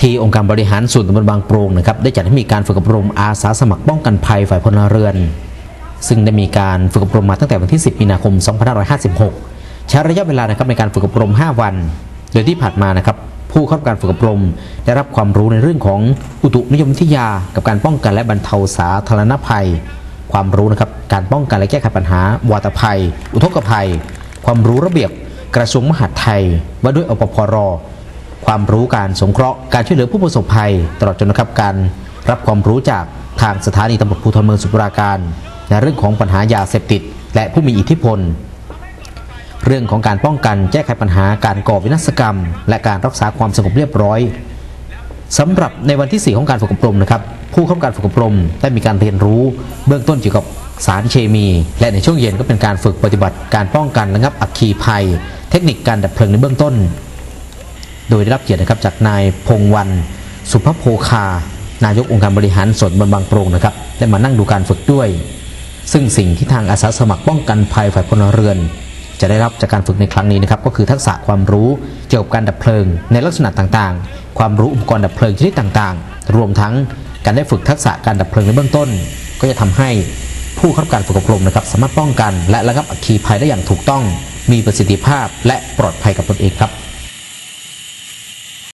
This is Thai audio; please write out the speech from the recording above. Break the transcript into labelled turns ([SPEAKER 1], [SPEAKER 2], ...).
[SPEAKER 1] ที่องค์การบริหารส่วนตำบลบางโปรงนะครับได้จัดให้มีการฝึกอบรมอาสาสมัครป้องกันภัยฝ่ายพลเรือน ซึ่งได้มีการฝึกอบรมมาตั้งแต่วันที่ 10 มีนาคม 2556 ใช้ระยะเวลานะครับในการฝึกอบรม 5 วัน โดยที่ผ่านมานะครับผู้เข้ารับการฝึกอบรม ได้รับความรู้ในเรื่องของอุตุนิยมวิทยา กับการป้องกันและบรรเทาสาธารณภัย ความรู้นะครับการป้องกันและแก้ไขปัญหาวาตภัย อุทกภัย ความรู้ระเบียบกระทรวงมหาดไทยว่าด้วยอปพร ความรู้การสงเคราะห์การช่วยเหลือผู้ประสบภัย ตลอดจนนะครับการรับความรู้จากทางสถานีตำรวจภูธรเมืองสมุทรปราการ ในเรื่องของปัญหายาเสพติด และผู้มีอิทธิพล เรื่องของการป้องกันแก้ไขปัญหาการก่อวินาศกรรม และการรักษาความสงบเรียบร้อยสำหรับในวันที่ 4 ของการฝึกอบรมนะครับผู้เข้าการฝึกอบรมได้มีการเรียนรู้เบื้องต้นเกี่ยวกับสารเคมี และในช่วงเย็นก็เป็นการฝึกปฏิบัติการป้องกันระงับอัคคีภัย เทคนิคการดับเพลิงในเบื้องต้น โดยได้รับเกียรตินะครับจากนายพงวันสุภโพคานายกองค์การบริหารส่วนบลบางโปรงนะครับได้มานั่งดูการฝึกด้วย ซึ่งสิ่งที่ทางอาสาสมัครป้องกันภัยฝ่ายพลเรือน จะได้รับจากการฝึกในครั้งนี้นะครับก็คือทักษะความรู้เกี่ยวกับการดับเพลิง ในลักษณะต่างๆ ความรู้อุปกรณ์ดับเพลิงชนิดต่างๆ รวมทั้งการได้ฝึกทักษะการดับเพลิงในเบื้องต้น ก็จะทำให้ผู้เข้ารับการฝึกอบรมนะครับ สามารถป้องกัน และระงับอัคคีภัยได้อย่างถูกต้อง มีประสิทธิภาพและปลอดภัยกับตนเองครับ